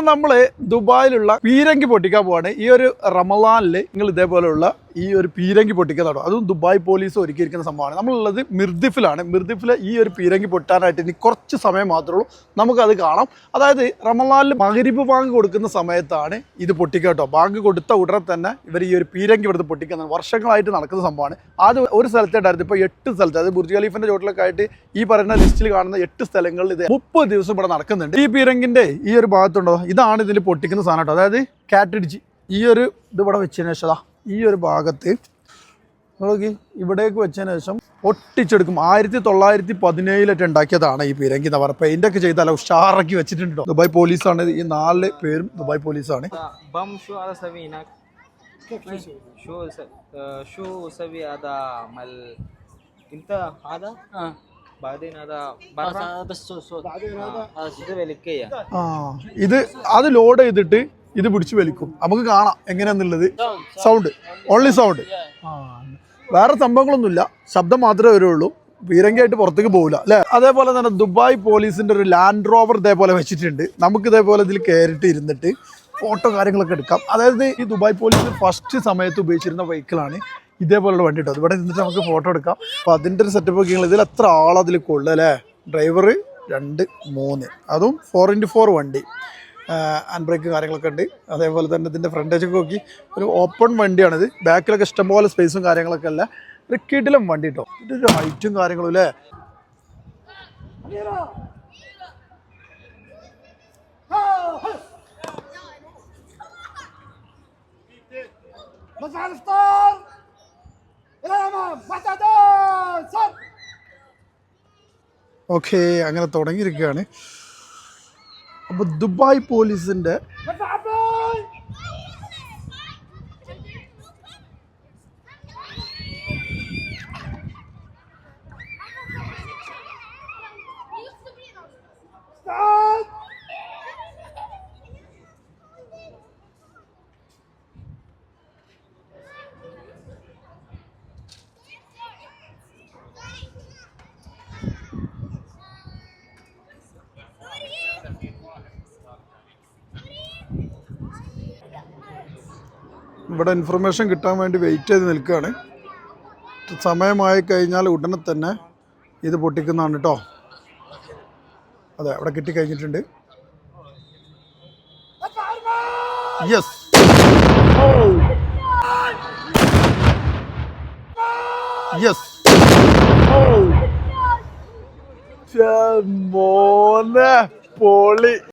നമ്മൾ ദുബായിലുള്ള പീരങ്കി പൊട്ടിക്കാൻ പോവാണ്. ഈ ഒരു റമലാനിൽ നിങ്ങൾ ഇതേപോലെയുള്ള ഈ ഒരു പീരങ്കി പൊട്ടിക്കാൻ തുടങ്ങും അതും ദുബായ് പോലീസ് ഒരുക്കിയിരിക്കുന്ന സംഭവമാണ്. നമ്മളുള്ളത് മിർദിഫിലാണ്. മിർദിഫിലെ ഈ ഒരു പീരങ്കി പൊട്ടാനായിട്ട് ഇനി കുറച്ച് സമയം മാത്രമേ ഉള്ളൂ. നമുക്കത് കാണാം. അതായത് റമലാലിൽ മകരിബ് ബാങ്ക് കൊടുക്കുന്ന സമയത്താണ് ഇത് പൊട്ടിക്കട്ടോ. കേട്ടോ ബാങ്ക് കൊടുത്ത ഉടനെ തന്നെ ഇവർ ഈ ഒരു പീരങ്കി ഇവിടുത്തെ പൊട്ടിക്കുന്നത് വർഷങ്ങളായിട്ട് നടക്കുന്ന സംഭവമാണ്. അത് ഒരു സ്ഥലത്തേണ്ടായിരുന്നു ഇപ്പോൾ എട്ട് സ്ഥലത്ത് അതായത് ബുർജ് ഖലീഫിന്റെ ചോട്ടിലൊക്കെ ആയിട്ട് ഈ പറയുന്ന ലിസ്റ്റിൽ കാണുന്ന എട്ട് സ്ഥലങ്ങളിൽ ഇത് മുപ്പത് ദിവസം ഇവിടെ നടക്കുന്നുണ്ട്. ഈ പീരങ്കിന്റെ ഈ ഒരു ഭാഗത്തുണ്ടോ? ഇതാണ് ഇതിൽ പൊട്ടിക്കുന്ന സാധനം അതായത് കാറ്റടിച്ച് ഈ ഒരു ഇത് ഇവിടെ വെച്ചതിന് ശേഷം ഈ ഒരു ഭാഗത്ത് നോക്കി ഇവിടേക്ക് വെച്ചതിന് ശേഷം ഒട്ടിച്ചെടുക്കും ആയിരത്തി തൊള്ളായിരത്തി പതിനേഴിലൊക്കെ ഉണ്ടാക്കിയതാണ് ഈ പീരങ്കി എന്ന് പറഞ്ഞ പെയിന്റ് ഒക്കെ ചെയ്താൽ ഉഷാറാക്കി വെച്ചിട്ടുണ്ടോ? ദുബായ് പോലീസാണ്. ഈ നാല് പേരും ദുബായ് പോലീസാണ്. ഇത് അത് ലോഡ് ചെയ്തിട്ട് ഇത് പിടിച്ച് വലിക്കും. നമുക്ക് കാണാം എങ്ങനെയാന്നുള്ളത്. സൗണ്ട് ഓൺലി സൗണ്ട് വേറെ സംഭവങ്ങളൊന്നുമില്ല. ശബ്ദം മാത്രമേ വരുള്ളൂ. വീരങ്കയായിട്ട് പുറത്തേക്ക് പോകില്ല അല്ലേ? അതേപോലെ തന്നെ ദുബായ് പോലീസിന്റെ ഒരു ലാൻഡ് റോവർ ഇതേപോലെ വെച്ചിട്ടുണ്ട്. നമുക്ക് ഇതേപോലെ ഇതിൽ കയറിയിട്ട് ഇരുന്നിട്ട് ഫോട്ടോ കാര്യങ്ങളൊക്കെ എടുക്കാം. അതായത് ഈ ദുബായ് പോലീസ് ഫസ്റ്റ് സമയത്ത് ഉപയോഗിച്ചിരുന്ന വെഹിക്കിളാണ് ഇതേപോലുള്ള വണ്ടി കേട്ടോ ഇവിടെ നിന്നിട്ട് നമുക്ക് ഫോട്ടോ എടുക്കാം. അപ്പോൾ അതിന്റെ ഒരു സെറ്റപ്പ് ഒക്കെ ഇതിൽ എത്ര ആളതിൽ കൊള്ളുക അല്ലേ? ഡ്രൈവർ രണ്ട് മൂന്ന്. അതും ഫോർ ഇന്റു ഫോർ വണ്ടി. ബ്രേക്ക് കാര്യങ്ങളൊക്കെ ഉണ്ട്. അതേപോലെ തന്നെ ഇതിന്റെ ഫ്രണ്ടേജൊക്കെ നോക്കി. ഒരു ഓപ്പൺ വണ്ടിയാണിത്. ബാക്കിലൊക്കെ ഇഷ്ടംപോലെ സ്പേസും കാര്യങ്ങളൊക്കെ അല്ല. ഒരു കിടിലും വണ്ടി കേട്ടോ ഇതിന്റെ ഒരു ഹൈറ്റും കാര്യങ്ങളും അല്ലേ ഓക്കെ അങ്ങനെ തുടങ്ങിയിരിക്കുകയാണ്. അപ്പോൾ ദുബായ് പോലീസിന്റെ ഇവിടെ ഇൻഫർമേഷൻ കിട്ടാൻ വേണ്ടി വെയിറ്റ് ചെയ്ത് നിൽക്കുകയാണ്. സമയമായി കഴിഞ്ഞാൽ ഉടനെ തന്നെ ഇത് പൊട്ടിക്കുന്നതാണ് കേട്ടോ അതെ അവിടെ കിട്ടിക്കഴിഞ്ഞിട്ടുണ്ട് യെസ് യെസ് മോനെ പൊളി.